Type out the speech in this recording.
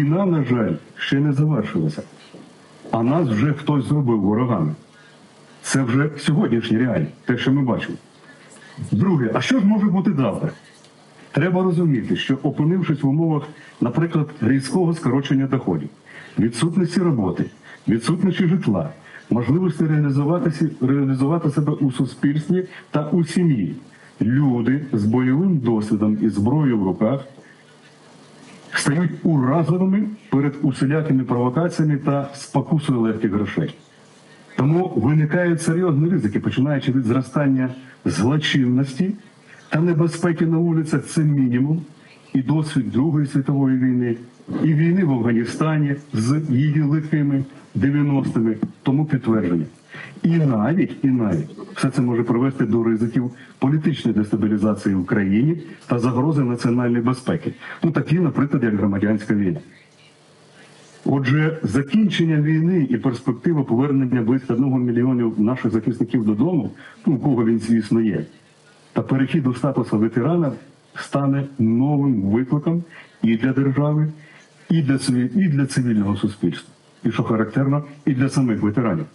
Війна, на жаль, ще не завершилася, а нас вже хтось зробив ворогами. Це вже сьогоднішні реалії, те, що ми бачимо. Друге, а що ж може бути завтра? Треба розуміти, що опинившись в умовах, наприклад, різкого скорочення доходів, відсутності роботи, відсутності житла, можливості реалізуватися, реалізувати себе у суспільстві та у сім'ї, люди з бойовим досвідом і зброєю в руках стають уразливими перед усілякими провокаціями та спокусою легких грошей. Тому виникають серйозні ризики, починаючи від зростання злочинності та небезпеки на вулицях це мінімум, і досвід Другої світової війни, і війни в Афганістані з її лихими 90-ми, тому підтвердження. І навіть, і навіть все це може привести до ризиків політичної дестабілізації в Україні та загрози національної безпеки. Ну такі, наприклад, як громадянська війна. Отже, закінчення війни і перспектива повернення близько одного мільйонів наших захисників додому, ну, у кого він, звісно, є, та перехід до статусу ветерана стане новим викликом і для держави, і для, і для цивільного суспільства. І що характерно, і для самих ветеранів.